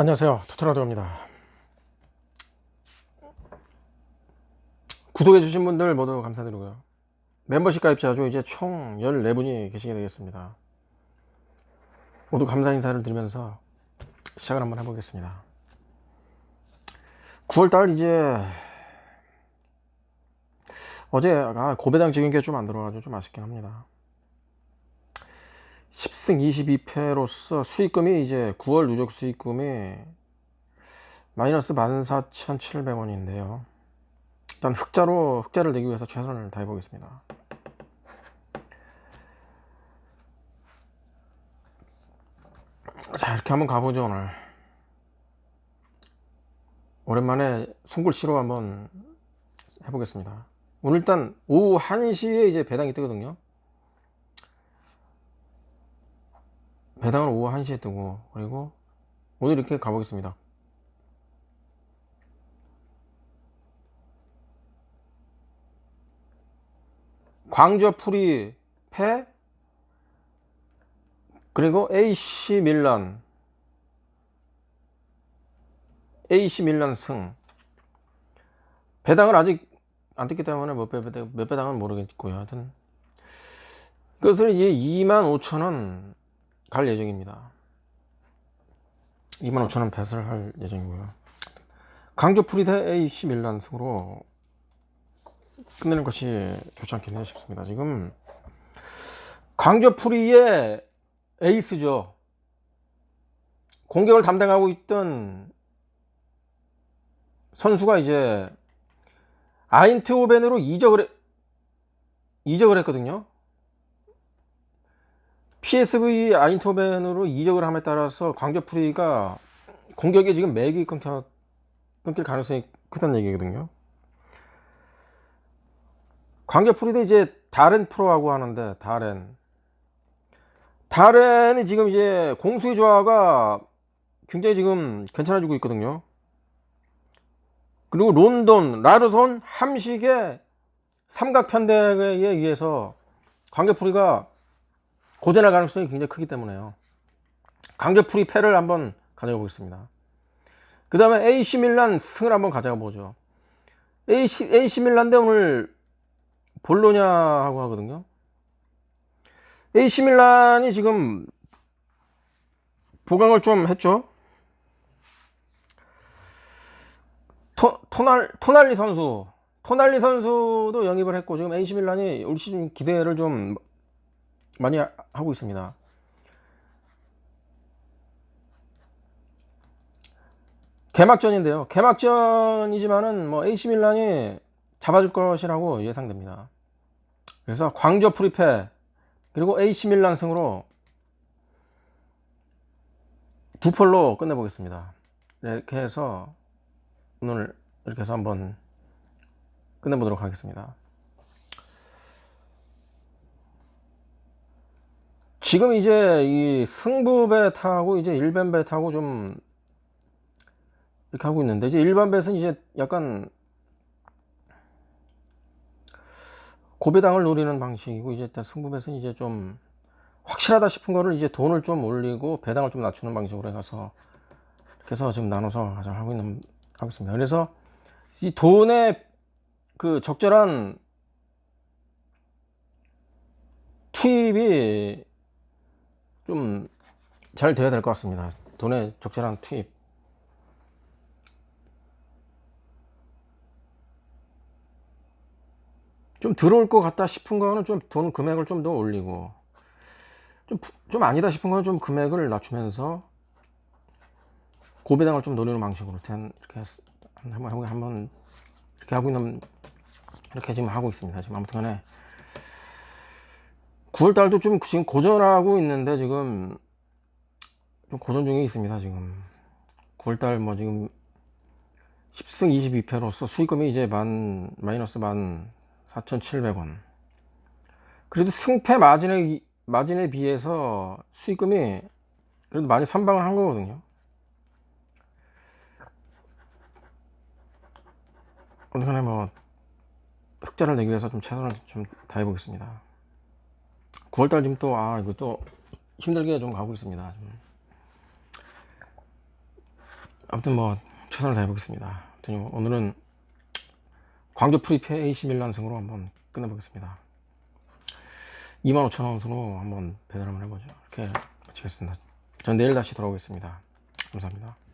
안녕하세요. 토토라도입니다. 구독해주신 분들 모두 감사드리고요. 멤버십 가입자 중 이제 총 14분이 계시게 되겠습니다. 모두 감사 인사를 드리면서 시작을 한번 해보겠습니다. 9월달 이제 어제가 고배당 지은 게 좀 안 들어가지고 좀 아쉽긴 합니다. 10승 22패로서 수익금이 이제 9월 누적 수익금이 마이너스 14,700원인데요. 일단 흑자로 흑자를 내기 위해서 최선을 다해 보겠습니다. 자 이렇게 한번 가보죠 오늘. 오랜만에 송골 시로 한번 해보겠습니다. 오늘 일단 오후 1시에 이제 배당이 뜨거든요. 배당은 오후 1시에 뜨고 그리고 오늘 이렇게 가보겠습니다. 광저풀이 패 그리고 AC 밀란. AC 밀란 승. 배당을 아직 안 떴기 때문에 몇, 배, 몇 배당은 모르겠고요. 하여튼. 그것을 이제 25,000원 갈 예정입니다. 25,000원 배설 할 예정이고요. 강조 프리대 AC 밀란 승으로 끝내는 것이 좋지 않겠나 싶습니다. 지금 강조 프리의 에이스죠. 공격을 담당하고 있던 선수가 이제 아인트호벤으로 이적을 해, 이적을 했거든요. PSV 아인토벤으로 이적을 함에 따라서 광저 프리가 공격에 지금 맥이 끊겨, 끊길 가능성이 크다는 얘기거든요. 광저 프리도 이제 다른 프로하고 하는데 다른 다른이 지금 이제 공수의 조화가 굉장히 지금 괜찮아지고 있거든요. 그리고 론돈, 라르손, 함식의 삼각편대에 의해서 광저프리가 고전할 가능성이 굉장히 크기 때문에요. 강제풀이 패를 한번 가져가 보겠습니다. 그 다음에 AC 밀란 승을 한번 가져가 보죠. AC, AC 밀란 대 오늘 볼로냐하고 하거든요. AC 밀란이 지금 보강을 좀 했죠. 토, 토날, 토날리 선수. 토날리 선수도 영입을 했고, 지금 AC 밀란이 올 시즌 기대를 좀 많이 하고 있습니다. 개막전인데요. 개막전이지만은 뭐 AC 밀란이 잡아줄 것이라고 예상됩니다. 그래서 광저 프리페 그리고 AC 밀란 승으로 두 폴로 끝내보겠습니다. 이렇게 해서 오늘 이렇게 해서 한번 끝내보도록 하겠습니다. 지금 이제 이 승부배 타고 이제 일반 배 타고 좀 이렇게 하고 있는데 이제 일반 배는 이제 약간 고배당을 노리는 방식이고 이제 승부배는 이제 좀 확실하다 싶은 거를 이제 돈을 좀 올리고 배당을 좀 낮추는 방식으로 해서 그래서 지금 나눠서 하고 있는 하고 있습니다. 그래서 이 돈의 그 적절한 투입이 좀 잘 돼야 될 것 같습니다. 돈의 적절한 투입. 좀 들어올 것 같다 싶은 거는 좀 돈 금액을 좀 더 올리고 좀, 좀 아니다 싶은 거는 좀 금액을 낮추면서 고배당을 좀 노리는 방식으로 이렇게 한번 한번 이렇게 하고 있는 이렇게 지금 하고 있습니다. 지금 아무튼간에 9월 달도 좀 지금 고전하고 있는데 지금 좀 고전 중에 있습니다. 지금 9월 달 뭐 지금 10승 22패로서 수익금이 이제 만 마이너스 만 4,700원. 그래도 승패 마진에 마진에 비해서 수익금이 그래도 많이 선방을 한 거거든요. 어쨌거나 뭐 흑자를 내기 위해서 좀 최선을 좀 다해 보겠습니다. 9월달 지금 또, 아, 이거 또 힘들게 좀 가고 있습니다. 아무튼 뭐 최선을 다해보겠습니다. 아무튼 오늘은 광주 프리페 AC 밀란 승으로 한번 끝내보겠습니다. 25,000원 선으로 한번 배달 한번 해보죠. 이렇게 마치겠습니다. 전 내일 다시 돌아오겠습니다. 감사합니다.